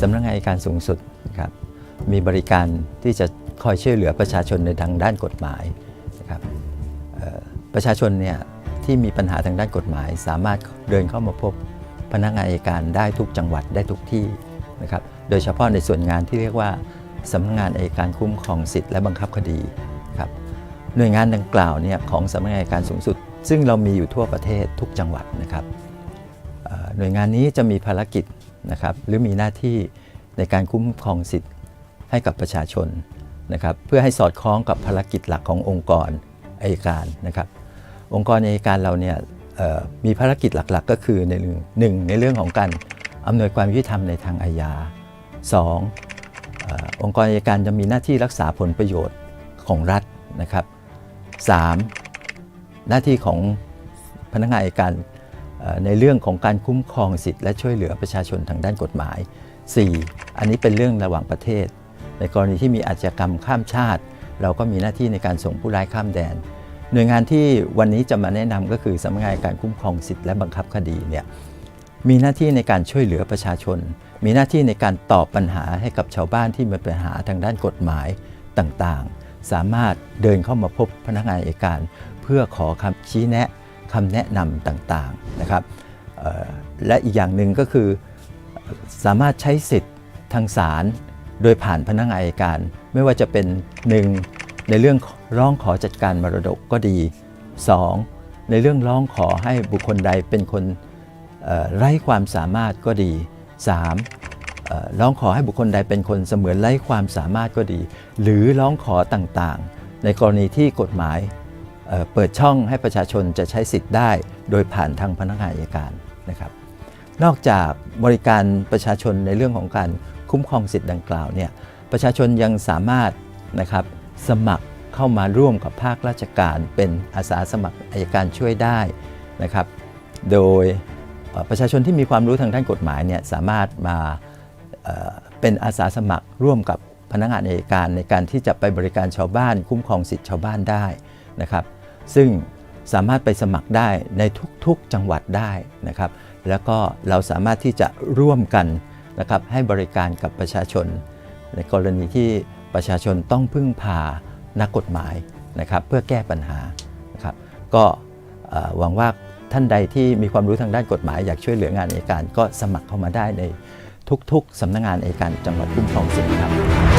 สำนักงานอัยการสูงสุดนะครับมีบริการที่จะคอยช่วยเหลือประชาชนในทางด้านกฎหมายนะครับประชาชนเนี่ยที่มีปัญหาทางด้านกฎหมาย สามารถเดินเข้ามาพบพนักงานอัยการได้ทุกจังหวัดได้ทุกที่นะครับโดยเฉพาะในส่วนงานที่เรียกว่าสำนักงานอัยการคุ้มครองสิทธิและบังคับคดีครับหน่วยงานดังกล่าวเนี่ยของสำนักงานอัยการสูงสุด ซึ่งเรามีอยู่ทั่วประเทศทุกจังหวัดนะครับหน่วยงานนี้จะมีภารกิจ นะครับหรือมีหน้าที่ในการคุ้มครองสิทธิ์ให้กับประชาชนนะครับเพื่อให้สอดคล้องกับภารกิจหลักขององค์กรอัยการนะครับองค์กรอัยการเราเนี่ยมีภารกิจหลักๆ ก็คือในเรื่องหนึ่งในเรื่องของการอำนวยความยุติธรรมในทางอาญาสององค์กรอัยการจะมีหน้าที่รักษาผลประโยชน์ของรัฐนะครับสามหน้าที่ของพนักงานอัยการ ในเรื่องของการคุ้มครองสิทธิและช่วยเหลือประชาชนทางด้านกฎหมาย 4. อันนี้เป็นเรื่องระหว่างประเทศ ในกรณีที่มีอาชญากรรมข้ามชาติ เราก็มีหน้าที่ในการส่งผู้ร้ายข้ามแดน หน่วยงานที่วันนี้จะมาแนะนำก็คือสำนักงานการคุ้มครองสิทธิและบังคับคดีเนี่ยมีหน้าที่ในการช่วยเหลือประชาชน มีหน้าที่ในการตอบปัญหาให้กับชาวบ้านที่มีปัญหาทางด้านกฎหมายต่างๆ สามารถเดินเข้ามาพบพนักงานอัยการ เพื่อขอคำชี้แนะ คำแนะนำต่างๆนะครับและอีกอย่างหนึ่งก็คือสามารถใช้สิทธิ์ทางศาลโดยผ่านพนักงานอัยการ ไม่ว่าจะเป็นหนึ่งในเรื่องร้องขอจัดการมรดกก็ดี 2. ในเรื่องร้องขอให้บุคคลใดเป็นคนไร้ความสามารถก็ดี 3. ร้องขอให้บุคคลใดเป็นคนเสมือนไร้ความสามารถก็ดี หรือร้องขอต่างๆ ในกรณีที่กฎหมาย เปิดช่องให้ประชาชนจะใช้สิทธิ์ได้ โดยผ่านทางพนักงานอัยการนะครับ นอกจากบริการประชาชนในเรื่องของการคุ้มครองสิทธิ์ดังกล่าวเนี่ยประชาชนยังสามารถนะครับสมัครเข้ามาร่วมกับภาคราชการเป็นอาสาสมัครอายการช่วยได้นะครับ โดยประชาชนที่มีความรู้ทางด้านกฎหมายเนี่ยสามารถมาเป็นอาสาสมัครร่วมกับพนักงานอัยการในการที่จะไปบริการชาวบ้าน คุ้มครองสิทธิชาวบ้านได้นะครับ ซึ่งสามารถไปสมัครได้ในทุกๆจังหวัดได้นะครับ แล้วก็เราสามารถที่จะร่วมกันนะครับให้บริการกับประชาชน ในกรณีที่ประชาชนต้องพึ่งพานักกฎหมายนะครับ เพื่อแก้ปัญหานะครับ ก็หวังว่าท่านใดที่มีความรู้ทางด้านกฎหมายอยากช่วยเหลืองานอัยการก็สมัครเข้ามาได้ในทุกๆสำนักงานอัยการจังหวัดคุ้มครองสิทธิ์ครับ